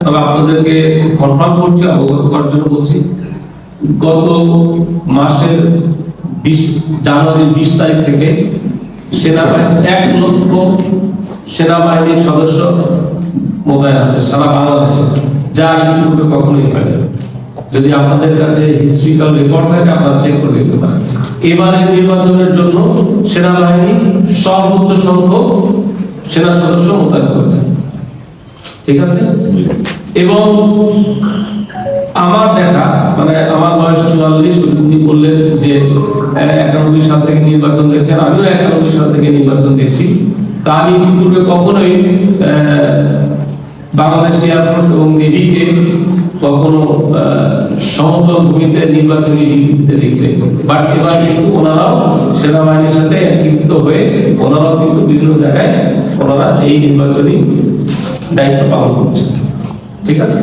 তবে আপনাদেরকে কনফার্ম করছি, অবগত করার জন্য বলছি, গত মাসের বিশ, জানুয়ারির বিশ তারিখ থেকে সেনাবাহিনী এক লক্ষ সেনাবাহিনীর সদস্য মোতায়েন আছে, সারা বাংলাদেশে, যা ইতিপূর্বে কখনোই হয়নি। যদি আপনাদের কাছে হিস্ট্রিক্যাল রেকর্ড থাকে, আপনারা চেক করে দেখতে পারেন। এবারের নির্বাচনের জন্য সেনাবাহিনী সর্বোচ্চ সংখ্যক সেনা সদস্য মোতায়েন করেছে। ঠিক আছে? এবং আমার দেখা মানে আমার বয়স চুয়াল্লিশ, উনি বললেন যে একানব্বই সাল থেকে নির্বাচন দেখছেন। আমিও একানব্বই সাল থেকে নির্বাচন দেখছি। তা আমি পূর্বে কখনোই বাংলাদেশ এয়ারফোর্স এবং নেভিকে কখনো সমতল ভূমিতে নির্বাচনী দিতে দেখিনি। বাট এবার কিন্তু ওনারাও সেনাবাহিনীর সাথে একীভূত হয়ে, ওনারাও কিন্তু বিভিন্ন জায়গায় ওনারা এই নির্বাচনী দায়িত্ব পালন করছে। ঠিক আছে?